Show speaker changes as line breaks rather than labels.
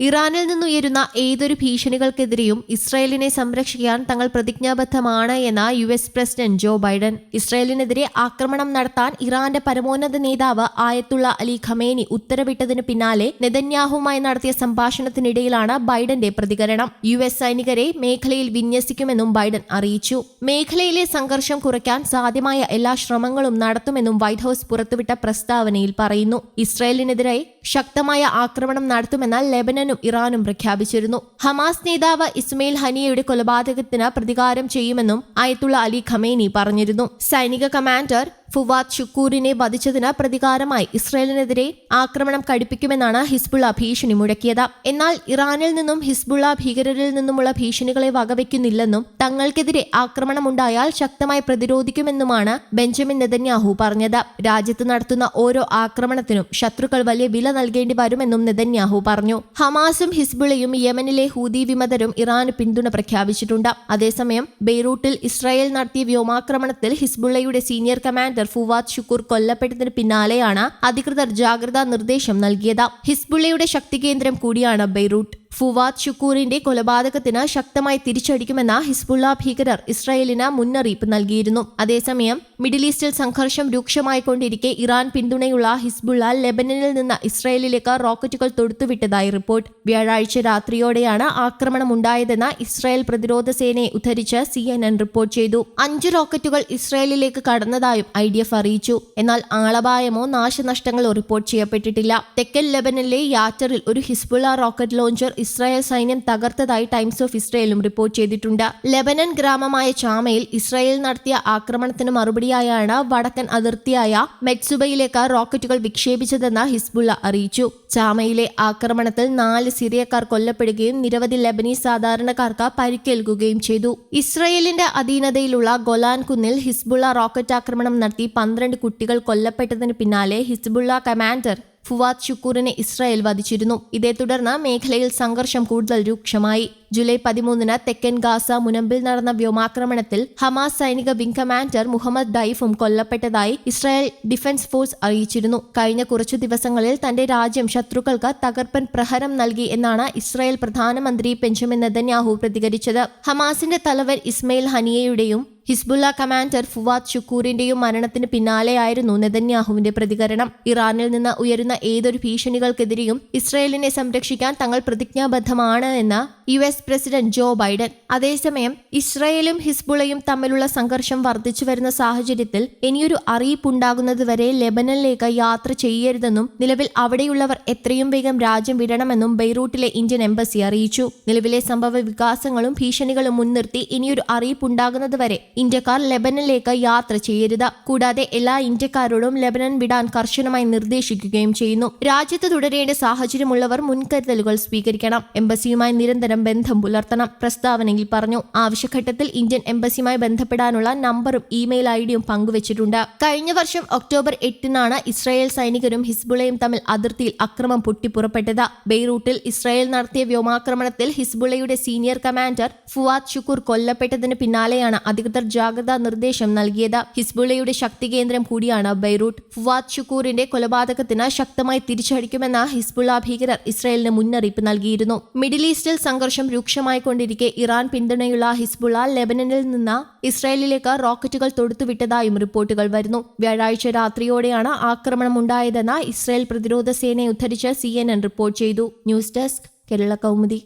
ഇറാനിൽ നിന്നുയരുന്ന ഏതൊരു ഭീഷണികൾക്കെതിരെയും ഇസ്രായേലിനെ സംരക്ഷിക്കാൻ തങ്ങൾ പ്രതിജ്ഞാബദ്ധമാണ് എന്ന U S president Joe Biden. ഇസ്രായേലിനെതിരെ ആക്രമണം നടത്താൻ ഇറാന്റെ പരമോന്നത നേതാവ് ആയത്തുള്ള അലി ഖമേനി ഉത്തരവിട്ടതിന് പിന്നാലെ നെതന്യാഹുമായി നടത്തിയ സംഭാഷണത്തിനിടയിലാണ് ബൈഡന്റെ പ്രതികരണം. യു എസ് സൈനികരെ മേഖലയിൽ വിന്യസിക്കുമെന്നും ബൈഡൻ അറിയിച്ചു. മേഖലയിലെ സംഘർഷം കുറയ്ക്കാൻ സാധ്യമായ എല്ലാ ശ്രമങ്ങളും നടത്തുമെന്നും വൈറ്റ് ഹൌസ് പുറത്തുവിട്ട പ്രസ്താവനയിൽ പറയുന്നു. ഇസ്രായേലിനെതിരെ ശക്തമായ ആക്രമണം നടത്തുമെന്ന് ലെബനനും ഇറാനും പ്രഖ്യാപിച്ചിരുന്നു. ഹമാസ് നേതാവ് ഇസ്മയിൽ ഹനിയയുടെ കൊലപാതകത്തിന് പ്രതികാരം ചെയ്യുമെന്നും അയത്തുള്ള അലി ഖമേനി പറഞ്ഞിരുന്നു. സൈനിക കമാൻഡർ ഫുവാദ് ഷുക്കൂറിനെ വധിച്ചതിന് പ്രതികാരമായി ഇസ്രയേലിനെതിരെ ആക്രമണം കടുപ്പിക്കുമെന്നാണ് ഹിസ്ബുള്ള ഭീഷണി മുഴക്കിയത്. എന്നാൽ ഇറാനിൽ നിന്നും ഹിസ്ബുള്ള ഭീകരരിൽ നിന്നുമുള്ള ഭീഷണികളെ വകവയ്ക്കുന്നില്ലെന്നും തങ്ങൾക്കെതിരെ ആക്രമണമുണ്ടായാൽ ശക്തമായി പ്രതിരോധിക്കുമെന്നുമാണ് ബെഞ്ചമിൻ നെതന്യാഹു പറഞ്ഞത്. രാജ്യത്ത് നടത്തുന്ന ഓരോ ആക്രമണത്തിനും ശത്രുക്കൾ വലിയ വില നൽകേണ്ടി വരുമെന്നും നെതന്യാഹു പറഞ്ഞു. ഹമാസും ഹിസ്ബുളയും യമനിലെ ഹൂതി വിമതരും ഇറാന് പിന്തുണ പ്രഖ്യാപിച്ചിട്ടുണ്ട്. അതേസമയം ബെയ്റൂട്ടിൽ ഇസ്രായേൽ നടത്തിയ വ്യോമാക്രമണത്തിൽ ഹിസ്ബുള്ളയുടെ സീനിയർ കമാൻഡർ ഫുവാദ് ഷുക്കൂർ കൊല്ലപ്പെട്ടതിന് പിന്നാലെയാണ് അധികൃതർ ജാഗ്രതാ നിർദ്ദേശം നൽകിയത്. ഹിസ്ബുള്ളയുടെ ശക്തി കേന്ദ്രം കൂടിയാണ് ബെയ്റൂട്ട്. ഫുവാദ് ഷുക്കൂറിന്റെ കൊലപാതകത്തിന് ശക്തമായി തിരിച്ചടിക്കുമെന്ന ഹിസ്ബുള്ള ഭീകരർ ഇസ്രായേലിന് മുന്നറിയിപ്പ് നൽകിയിരുന്നു. അതേസമയം മിഡിൽ ഈസ്റ്റിൽ സംഘർഷം രൂക്ഷമായിക്കൊണ്ടിരിക്കെ ഇറാൻ പിന്തുണയുള്ള ഹിസ്ബുള്ള ലെബനനിൽ നിന്ന് ഇസ്രായേലിലേക്ക് റോക്കറ്റുകൾ തൊടുത്തുവിട്ടതായി റിപ്പോർട്ട്. വ്യാഴാഴ്ച രാത്രിയോടെയാണ് ആക്രമണം ഉണ്ടായതെന്ന് ഇസ്രായേൽ പ്രതിരോധ സേനയെ ഉദ്ധരിച്ച് സി റിപ്പോർട്ട് ചെയ്തു. അഞ്ച് റോക്കറ്റുകൾ ഇസ്രായേലിലേക്ക് കടന്നതായും ഐ അറിയിച്ചു. എന്നാൽ ആളപായമോ നാശനഷ്ടങ്ങളോ റിപ്പോർട്ട് ചെയ്യപ്പെട്ടിട്ടില്ല. തെക്കൻ ലെബനനിലെ യാറ്ററിൽ ഒരു ഹിസ്ബുള്ള റോക്കറ്റ് ലോഞ്ചർ ഇസ്രായേൽ സൈന്യം തകർത്തതായി ടൈംസ് ഓഫ് ഇസ്രായേലും റിപ്പോർട്ട് ചെയ്തിട്ടുണ്ട്. ലെബനൻ ഗ്രാമമായ ചാമയിൽ ഇസ്രായേൽ നടത്തിയ ആക്രമണത്തിന് മറുപടിയായാണ് വടക്കൻ അതിർത്തിയായ മെറ്റ്സുബയിലേക്ക് റോക്കറ്റുകൾ വിക്ഷേപിച്ചതെന്ന് ഹിസ്ബുള്ള അറിയിച്ചു. ചാമയിലെ ആക്രമണത്തിൽ നാല് സിറിയക്കാർ കൊല്ലപ്പെടുകയും നിരവധി ലെബനീസ് സാധാരണക്കാർക്ക് പരിക്കേൽക്കുകയും ചെയ്തു. ഇസ്രയേലിന്റെ അധീനതയിലുള്ള ഗൊലാൻ കുന്നിൽ ഹിസ്ബുള്ള റോക്കറ്റ് ആക്രമണം നടത്തി പന്ത്രണ്ട് കുട്ടികൾ കൊല്ലപ്പെട്ടതിന് പിന്നാലെ ഹിസ്ബുള്ള കമാൻഡർ ഫുവാദ് ഷുക്കൂറിനെ ഇസ്രായേൽ വധിച്ചിരുന്നു. ഇതേ തുടർന്ന് മേഖലയിൽ സംഘർഷം കൂടുതൽ രൂക്ഷമായി. ജൂലൈ പതിമൂന്നിന് തെക്കൻ ഗാസ മുനമ്പിൽ നടന്ന വ്യോമാക്രമണത്തിൽ ഹമാസ് സൈനിക വിംഗ് കമാൻഡർ മുഹമ്മദ് ദൈഫും കൊല്ലപ്പെട്ടതായി ഇസ്രായേൽ ഡിഫൻസ് ഫോഴ്സ് അറിയിച്ചിരുന്നു. കഴിഞ്ഞ കുറച്ചു ദിവസങ്ങളിൽ തന്റെ രാജ്യം ശത്രുക്കൾക്ക് തകർപ്പൻ പ്രഹരം നൽകി എന്നാണ് ഇസ്രായേൽ പ്രധാനമന്ത്രി ബെഞ്ചമിൻ നെതന്യാഹു പ്രതികരിച്ചത്. ഹമാസിന്റെ തലവൻ ഇസ്മയിൽ ഹനിയയുടെയും ഹിസ്ബുല്ല കമാൻഡർ ഫുവാദ് ഷുക്കൂറിന്റെയും മരണത്തിന് പിന്നാലെയായിരുന്നു നെതന്യാഹുവിന്റെ പ്രതികരണം. ഇറാനിൽ നിന്ന് ഉയരുന്ന ഏതൊരു ഭീഷണികൾക്കെതിരെയും ഇസ്രായേലിനെ സംരക്ഷിക്കാൻ തങ്ങൾ പ്രതിജ്ഞാബദ്ധമാണ് എന്ന് U S president Joe Biden. അതേസമയം ഇസ്രയേലും ഹിസ്ബുളയും തമ്മിലുള്ള സംഘർഷം വർദ്ധിച്ചു വരുന്ന സാഹചര്യത്തിൽ ഇനിയൊരു അറിയിപ്പുണ്ടാകുന്നതുവരെ ലെബനനിലേക്ക് യാത്ര ചെയ്യരുതെന്നും നിലവിൽ അവിടെയുള്ളവർ എത്രയും വേഗം രാജ്യം വിടണമെന്നും ബെയ്റൂട്ടിലെ ഇന്ത്യൻ എംബസി അറിയിച്ചു. നിലവിലെ സംഭവ വികാസങ്ങളും ഭീഷണികളും മുൻനിർത്തി ഇനിയൊരു അറിയിപ്പുണ്ടാകുന്നതുവരെ ഇന്ത്യക്കാർ ലെബനനിലേക്ക് യാത്ര ചെയ്യരുത്. കൂടാതെ എല്ലാ ഇന്ത്യക്കാരോടും ലെബനൻ വിടാൻ കർശനമായി നിർദ്ദേശിക്കുകയും ചെയ്യുന്നു. രാജ്യത്ത് തുടരേണ്ട സാഹചര്യമുള്ളവർ മുൻകരുതലുകൾ സ്വീകരിക്കണം. എംബസിയുമായി നിരന്തരം ബന്ധം പുലർത്തണം. പ്രസ്താവനയിൽ പറഞ്ഞു ആവശ്യഘട്ടത്തിൽ ഇന്ത്യൻ എംബസിയുമായി ബന്ധപ്പെടാനുള്ള നമ്പറും ഇമെയിൽ ഐ പങ്കുവച്ചിട്ടുണ്ട്. കഴിഞ്ഞ വർഷം ഒക്ടോബർ എട്ടിനാണ് ഇസ്രായേൽ സൈനികരും ഹിസ്ബുളയും തമ്മിൽ അതിർത്തിയിൽ അക്രമം പൊട്ടിപ്പുറപ്പെട്ടത്. ബെയ്റൂട്ടിൽ ഇസ്രായേൽ നടത്തിയ വ്യോമാക്രമണത്തിൽ ഹിസ്ബുളയുടെ സീനിയർ കമാൻഡർ ഫുവാദ് ഷുക്കൂർ കൊല്ലപ്പെട്ടതിന് പിന്നാലെയാണ് അധികൃതർ ജാഗ്രതാ നിർദ്ദേശം നൽകിയത്. ഹിസ്ബുളയുടെ ശക്തി കേന്ദ്രം കൂടിയാണ് ബെയ്റൂട്ട്. ഫുവാദ് ഷുക്കൂറിന്റെ കൊലപാതകത്തിന് ശക്തമായി തിരിച്ചടിക്കുമെന്ന് ഹിസ്ബുള ഭീകരർ ഇസ്രായേലിന് മുന്നറിയിപ്പ് നൽകിയിരുന്നു. മിഡിൽ ഈസ്റ്റിൽ സംഘർഷം രൂക്ഷമായിക്കൊണ്ടിരിക്കെ ഇറാൻ പിന്തുണയുള്ള ഹിസ്ബുള്ള ലെബനനിൽ നിന്ന് ഇസ്രായേലിലേക്ക് റോക്കറ്റുകൾ തൊടുത്തുവിട്ടതായും റിപ്പോർട്ടുകൾ വരുന്നു. വ്യാഴാഴ്ച രാത്രിയോടെയാണ് ആക്രമണം ഉണ്ടായതെന്ന് ഇസ്രായേൽ പ്രതിരോധ സേനയെ ഉദ്ധരിച്ച് സി റിപ്പോർട്ട് ചെയ്തു. News desk Kerala Kaumudi.